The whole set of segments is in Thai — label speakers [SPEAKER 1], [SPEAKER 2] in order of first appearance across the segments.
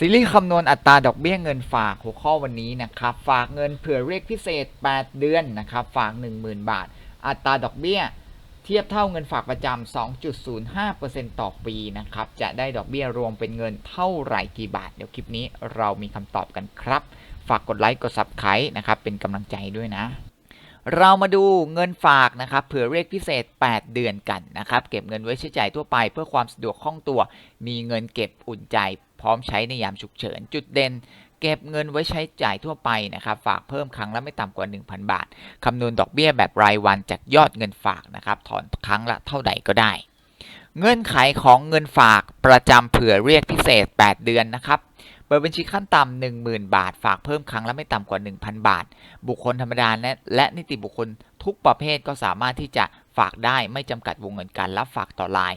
[SPEAKER 1] ซีรีส์คำนวณอัตราดอกเบี้ยเงินฝากหัวข้อวันนี้นะครับ ฝากเงินเผื่อเรียกพิเศษ 8 เดือนนะครับ ฝาก 10,000 บาท อัตราดอกเบี้ย เทียบเท่าเงินฝากประจำ 2.05%ต่อปีนะครับ จะได้ดอกเบี้ยรวมเป็นเงินเท่าไหร่กี่บาท เดี๋ยวคลิปนี้เรามีคำตอบกันครับ ฝากกดไลค์กด Subscribe นะครับ เป็นกำลังใจด้วยนะ เรามาดูเงินฝากนะครับ เผื่อเรียกพิเศษ 8 เดือนกันนะครับ เก็บเงินไว้ใช้จ่ายทั่วไป เพื่อความสะดวกคล่องตัว มีเงินเก็บอุ่นใจ พร้อมใช้ในยามฉุกเฉิน จุดเด่นเก็บเงินไว้ใช้จ่ายทั่วไปนะครับฝากเพิ่มครั้งละไม่ต่ำกว่า 1,000 บาท คำนวณดอกเบี้ยแบบรายวันจากยอดเงินฝากนะครับถอนครั้งละเท่าใดก็ได้ เงื่อนไขของเงินฝากประจำเผื่อเรียกพิเศษ 8 เดือนนะครับเปิดบัญชีขั้นต่ำ10,000 บาท ฝากเพิ่มครั้งละไม่ต่ำกว่า 1,000 บาท บุคคลธรรมดาและและนิติบุคคลทุกประเภทก็สามารถที่จะฝากได้ไม่จำกัดวงเงินการรับฝากต่อราย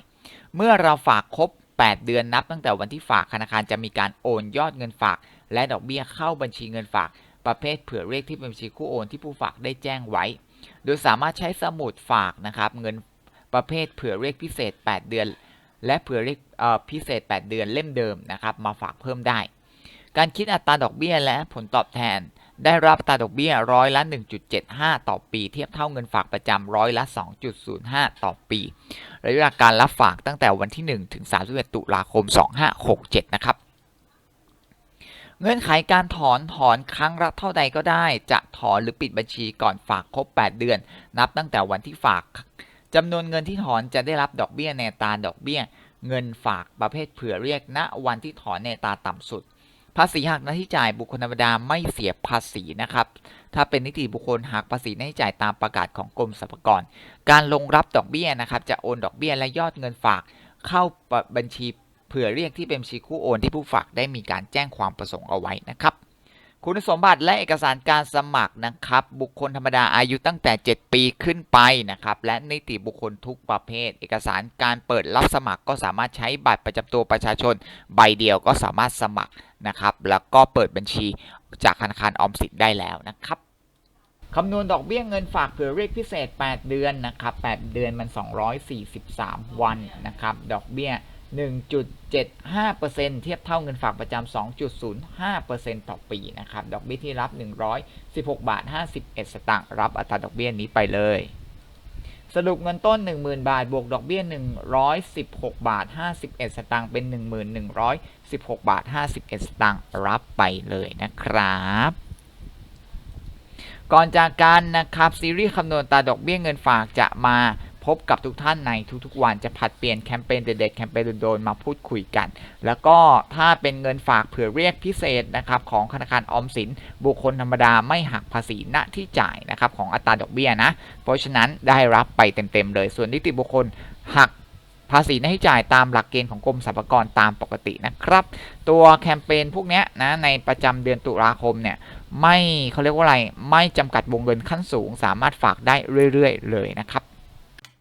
[SPEAKER 1] เมื่อเราฝากครบ 8 เดือนนับตั้งแต่วันที่ฝากธนาคารจะมีการโอนยอดเงินฝาก และดอกเบี้ยเข้าบัญชีเงินฝาก ประเภทเผื่อเรียกที่เป็นบัญชีคู่โอนที่ผู้ฝากได้แจ้งไว้ โดยสามารถใช้สมุดฝากนะครับเงินประเภทเผื่อเรียกพิเศษ 8 เดือน และเผื่อเรียกพิเศษ 8 เดือนเล่มเดิมนะครับมาฝากเพิ่มได้ การคิดอัตราดอกเบี้ยและผลตอบแทน ได้รับตราดอกเบี้ยร้อยละ 1.75 ต่อปี เทียบเท่าเงินฝากประจำร้อยละ 2.05 ต่อปี ระยะเวลาการรับฝากตั้งแต่วันที่ 1 ถึง 31 ตุลาคม 2567 นะครับ เงื่อนไขการถอนถอนครั้งละเท่าใดก็ได้ จะถอนหรือปิดบัญชีก่อนฝากครบ 8 เดือน นับตั้งแต่วันที่ฝากจำนวนเงินที่ถอนจะได้รับดอกเบี้ยในตาดอกเบี้ย เงินฝากประเภทเผื่อเรียกณวันที่ถอนในตาต่ำสุด ภาษีหักหน้าที่จ่ายบุคคลธรรมดาไม่เสียภาษีนะครับ ถ้าเป็นนิติบุคคลหักภาษีหน้าที่จ่ายตามประกาศของกรมสรรพากร การลงรับดอกเบี้ยนะครับ จะโอนดอกเบี้ยและยอดเงินฝากเข้าบัญชีเผื่อเรียกที่เป็นบัญชีคู่โอนที่ผู้ฝากได้มีการแจ้งความประสงค์เอาไว้นะครับ คุณสมบัติและเอกสารการสมัครนะครับ บุคคลธรรมดาอายุตั้งแต่ 7 ปีขึ้นไปนะครับ และนิติบุคคลทุกประเภท เอกสารการเปิดรับสมัครก็สามารถใช้บัตรประจำตัวประชาชน ใบเดียวก็สามารถสมัครนะครับ แล้วก็เปิดบัญชีจากธนาคารออมสินได้แล้วนะครับคำนวณดอกเบี้ยเงินฝากเผื่อเรียกพิเศษ 8 เดือนนะครับ 8 เดือนมัน 243 วันนะครับ ดอกเบี้ย 1.75%เทียบเท่าเงินฝากประจำ 2.05%ต่อปีนะครับ ดอกเบี้ยที่รับ 116 บาท 51 สตางค์ รับอัตราดอกเบี้ยนี้ไปเลย สรุปเงินต้น 10,000 บาท บวกดอกเบี้ย 116 บาท 51 สตางค์ เป็น 1116 บาท 51 สตางค์ รับไปเลยนะครับ ก่อนจากกันนะครับ ซีรีส์คำนวณตาดอกเบี้ยเงินฝากจะมา พบกับทุกท่านในทุกๆวันจะผัดเปลี่ยนแคมเปญเด็ดๆแคมเปญโดนๆมาพูดคุยกัน แล้วก็ถ้าเป็นเงินฝากเผื่อเรียกพิเศษนะครับของธนาคารออมสิน บุคคลธรรมดาไม่หักภาษีณที่จ่ายนะครับของอัตราดอกเบี้ยนะ เพราะฉะนั้นได้รับไปเต็มๆเลย ส่วนนิติบุคคลหักภาษีหน้าที่จ่ายตามหลักเกณฑ์ของกรมสรรพากรตามปกตินะครับ ตัวแคมเปญพวกนี้นะในประจำเดือนตุลาคมเนี่ยไม่เขาเรียกว่าอะไรไม่จำกัดวงเงินขั้นสูง สามารถฝากได้เรื่อย ๆ เลยนะครับ